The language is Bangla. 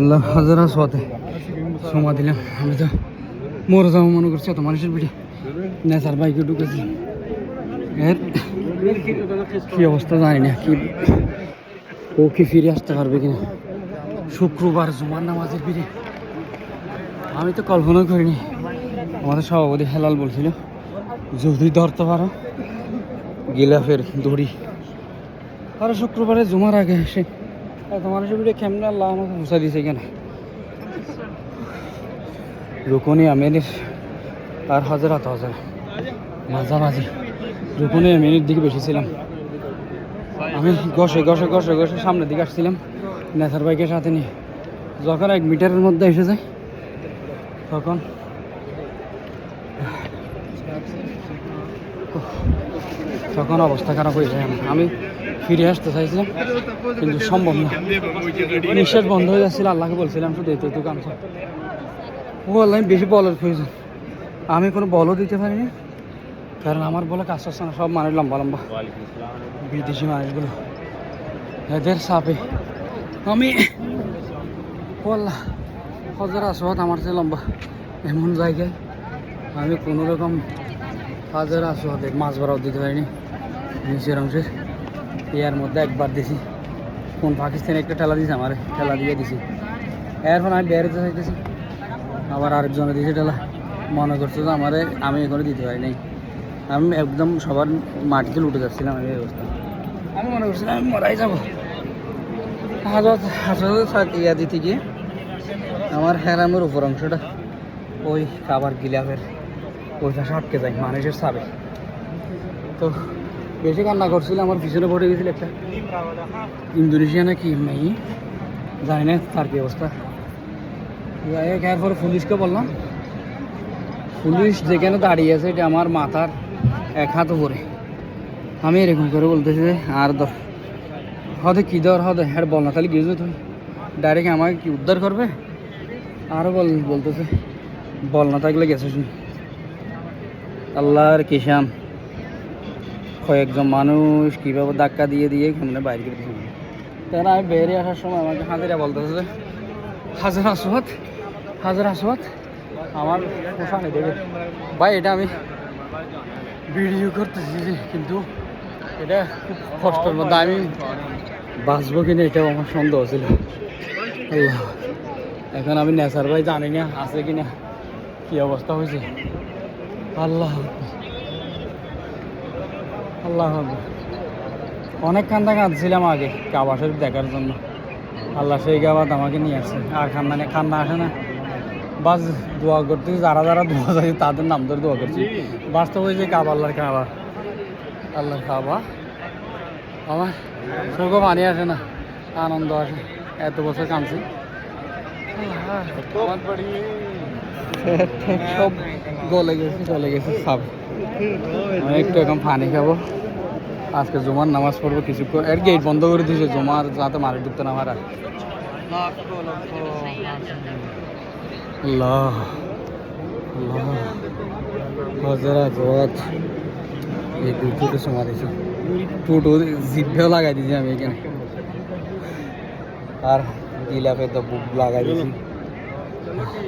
আল্লাহ হাজারা সোয়াতে সমা দিলাম। আমি তো মরে যাব মনে করছি, এত মানুষের পিঠে। নেশার বাইকে ঢুকেছি। এর কি অবস্থা জানি না, কি ও কি ফিরে আসতে পারবে কিনা। শুক্রবার জুমার নামাজের পিঠে। আমি তো কল্পনা করিনি। আমাদের সভাপতি হেলাল বলছিল, যদি ধরতে পারো, গিলাফের দড়ি। আর শুক্রবারে জুমার আগে এসে এত মানুষের ভিড়ে কেমনে আল্লাহ আমাকে পৌঁছা দিয়েছে এখানে? রুকনি আমিনের আর হাজারাত হাজার। মাঝামাঝি। রুকনি আমিনের দিকে বেশি ছিলাম আমি গসে গসে গসে গসে সামনের দিকে আসছিলাম নেথার বাইকের সাথে নিয়ে। যখন এক মিটারের মধ্যে এসে যায়, তখন তখন অবস্থা খারাপ হয়ে যায় আমি ফিরে আসতে চাইছিলাম কিন্তু সম্ভব না। নিঃশ্বাস বন্ধ হয়ে যাচ্ছিল, আল্লাহকে বলছিলাম শুধু এতটুকু আমি ও আল্লাহ, আমি বেশি বলের প্রয়োজন। আমি কোনো বলও দিতে পারিনি, কারণ আমার বলে কাজ হচ্ছে না, সব মানুষ লম্বা লম্বা। বিদেশি মানুষগুলো, এদের সাপে। আমি আল্লাহ হজার আসবাদ আমার চেয়ে লম্বা। এমন জায়গায় আমি কোনো রকম হাজার আসবাদে মাছ ভরাও দিতে পারিনি। নিচের অংশের। ইয়ার মধ্যে একবার দিছি। কোন পাকিস্তানে একটা ঠেলা দিছে আমার, ঠেলা দিয়ে দিছি। এরপর আমি বেরোতে চাইতেছি। আবার আরেকজনে দিয়েছে ঠেলা। মনে করছে যে আমারে, আমি এখনও দিতে পারি নাই। আমি একদম সবার মাটিতে লুটে যাচ্ছিলাম এই অবস্থা। আমি মনে করছিলাম আমি মরাই যাব। হাজার হাজার ইয়া দিতে গিয়ে আমার হ্যারামের উপর অংশটা, ওই খাবার গিলাফের পাশে আটকে যায়, মানুষের সাবে তো বেশি কান্না করছিল, আমার পিছনে পড়ে গেছিল একটা ইন্দোনেশিয়া নাকি মেয়ে। জানি না তার কি অবস্থা। যাই হোক, এরপর পুলিশকে বললাম। পুলিশ যেখানে দাঁড়িয়ে আছে, এটা আমার মাথার এক হাত উপরে। আমি এরকম করে বলতেছি যে, আর দর হদে কী দর হদে হ্যাঁ বল না, তাহলে গিয়েছো তুমি। ডাইরেক্ট আমাকে কি উদ্ধার করবে? আরও বল, বলতেছে, বল না থাকলে গেছে শুনি। আল্লাহর কিষান কয়েকজন মানুষ কীভাবে ধাক্কা দিয়ে দিয়ে কেমনে বাইরে করে দিয়েছে আমি বেরিয়ে আসার সময় আমাকে হাজিরা বলতেছে যে, হাজার আসওয়াত হাজার আসওয়াত, আমার পোষানে দেবে ভাই, এটা আমি ভিডিও করতেছি কিন্তু এটা খুব কষ্টের মধ্যে। আমি বাঁচবো কিনা এটাও আমার সন্দেহ ছিল। এখন আমি নেশার ভাই জানি না, আছে কিনা, কি অবস্থা হয়েছে? আল্লাহ আল্লাহ। অনেক কান্দা কাঁদছিলাম আগে, কাবা শরীফ দেখার জন্য। আল্লাহ সেই কাবাদ আমাকে নিয়ে আসছে। আর কান্দানে কান্না আসে না। বাস দোয়া করতেছি, যারা যারা দোয়া চাইছে তাদের নাম ধরে দোয়া করছি। বাস্তব হয়েছে কাবা, আল্লাহর কাবা। আল্লাহর কাবা। আমার চোখও পানি আসে না, আনন্দ আসে। এত বছর কাঁদছি। সব গলে গেছে, চলে গেছে সব। আমি একটু এখন পানি খাব। আজকে জুমার নামাজ পড়ব কিছু এর গেট বন্ধ করে দিয়েছে, জুমার যাতে মারে ঢুকতে না মারা আল্লাহ হজরা জোয়াত এই টুটো জিভেও লাগাই দিয়েছি আমি এখানে। আর গিলাপে তো বুক লাগাই দিয়েছি।